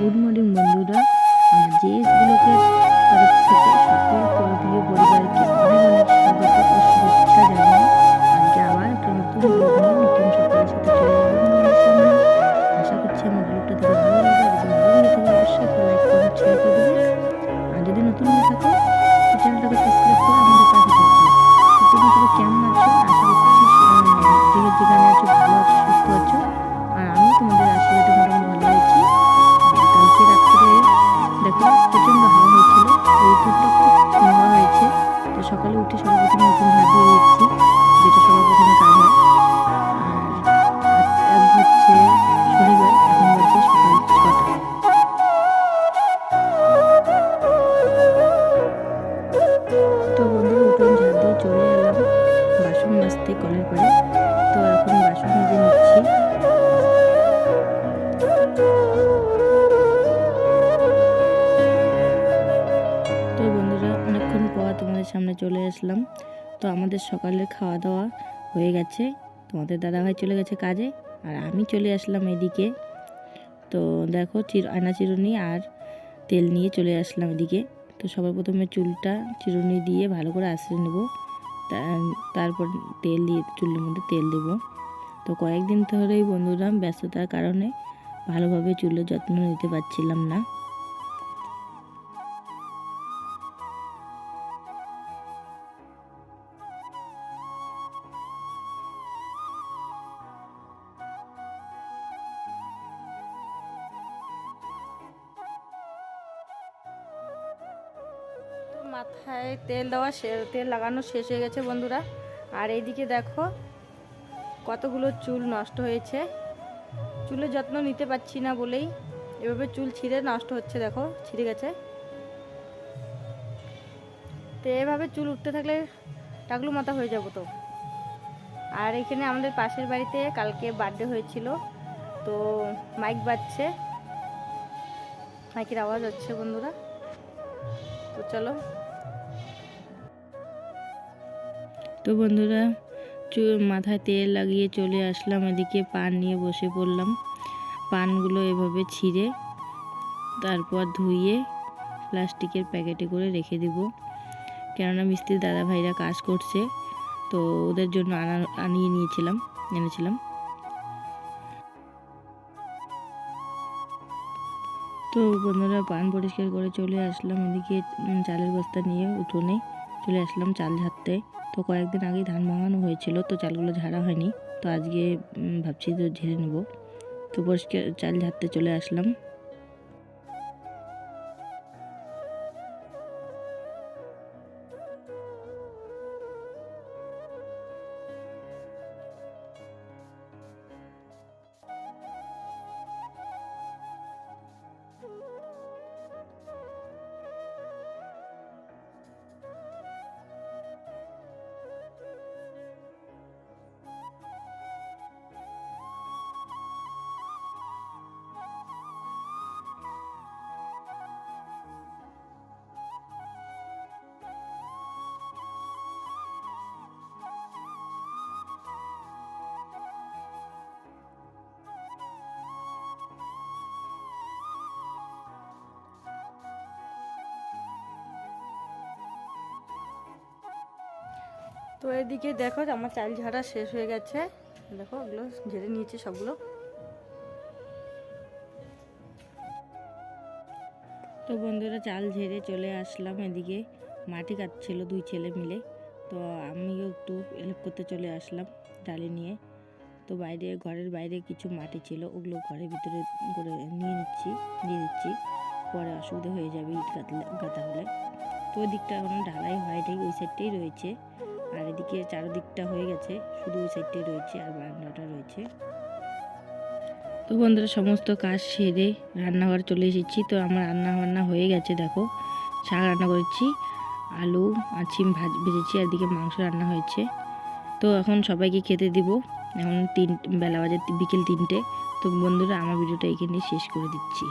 Good morning বন্ধুরা। আমার জেএসগুলোকে তরফ থেকে সকল প্রিয় পরিবারকে তোমাদের চলে আসলাম। তো আমাদের সকালের খাওয়া দাওয়া হয়ে গেছে। তোমাদের দাদাভাই চলে গেছে কাজে আর আমি চলে আসলাম এদিকে। তো দেখো চির আয়না চিরুনি আর তেল নিয়ে চলে আসলাম এদিকে। তো সবার প্রথমে চুলটা চিরুনি দিয়ে ভালো করে আশ্রে নেব। তারপর তেল দিয়ে, চুলের মধ্যে তেল দেব। তো কয়েকদিন ধরেই বন্ধুরা ব্যস্ততার কারণে ভালোভাবে চুলের যত্ন নিতে পারছিলাম না। মাথায় তেল দেওয়া তেল লাগানো শেষ হয়ে গেছে বন্ধুরা। আর এইদিকে দেখো কতগুলো চুল নষ্ট হয়েছে। চুলের যত্ন নিতে পারছি না বলেই এভাবে চুল ছিঁড়ে নষ্ট হচ্ছে, দেখো, ছিঁড়ে গেছে। তো এভাবে চুল উঠতে থাকলে টাকলু মাথা হয়ে যাব তো। আর এখানে আমাদের পাশের বাড়িতে কালকে বার্থডে হয়েছিল, তো মাইক বাজছে। মাইকের আওয়াজ হচ্ছে বন্ধুরা। তো চলো। তো বন্ধুরা মাথায় তেল লাগিয়ে চলে আসলাম, এদিকে পান নিয়ে বসে পড়লাম। পানগুলো এভাবে ছিঁড়ে তারপর ধুইয়ে প্লাস্টিকের প্যাকেটে করে রেখে দিব। কেননা মিস্ত্রি দাদা ভাইরা কাজ করছে, তো ওদের জন্য আনা আনিয়ে নিয়েছিলাম, এনেছিলাম। তো বন্ধুরা, পান পরিষ্কার করে চলে আসলাম। এদিকে চালের বস্তা নিয়ে উঠোনে চলে আসলাম চাল ঝাড়তে। তো কয়েকদিন আগে ধান ভাঙানো হয়েছিল, তো চালগুলো ঝাড়া হয়নি। তো আজকে ভাবছি তো ঝেড়ে নেব। তো পরিষ্কার চাল ঝাড়তে চলে আসলাম। তো এদিকে দেখো আমার চাল ঝাড়া শেষ হয়ে গেছে। দেখো ওগুলো ঝেড়ে নিয়েছি সবগুলো। তো বন্ধুরা, চাল ঝেড়ে চলে আসলাম এদিকে। মাটি কাটছিল দুই ছেলে মিলে। তো আমিও একটু হেল্প করতে চলে আসলাম ডালি নিয়ে। তো বাইরে, ঘরের বাইরে কিছু মাটি ছিল, ওগুলো ঘরের ভিতরে করে নিয়ে নিচ্ছি, দিয়ে দিচ্ছি। পরে অসুবিধা হয়ে যাবে ইট গাঁথা হলে। তো ওই দিকটা এখনও ঢালাই হয়নি, ওই সাইডটাই রয়েছে। আর এদিকে চারদিকটা হয়ে গেছে, শুধু ওই সাইডটাই রয়েছে আর বারান্দাটা রয়েছে। তো বন্ধুরা, সমস্ত কাজ সেরে রান্নাঘর চলে এসেছি। তো আমার রান্না বান্না হয়ে গেছে, দেখো। শাক রান্না করেছি, আলু আর ছিম ভাজ, ভেজেছি, আর দিকে মাংস রান্না হয়েছে। তো এখন সবাইকে খেতে দিব। এখন তিন, বেলা বাজে বিকেল তিনটে। তো বন্ধুরা, আমার ভিডিওটা এখানেই শেষ করে দিচ্ছি।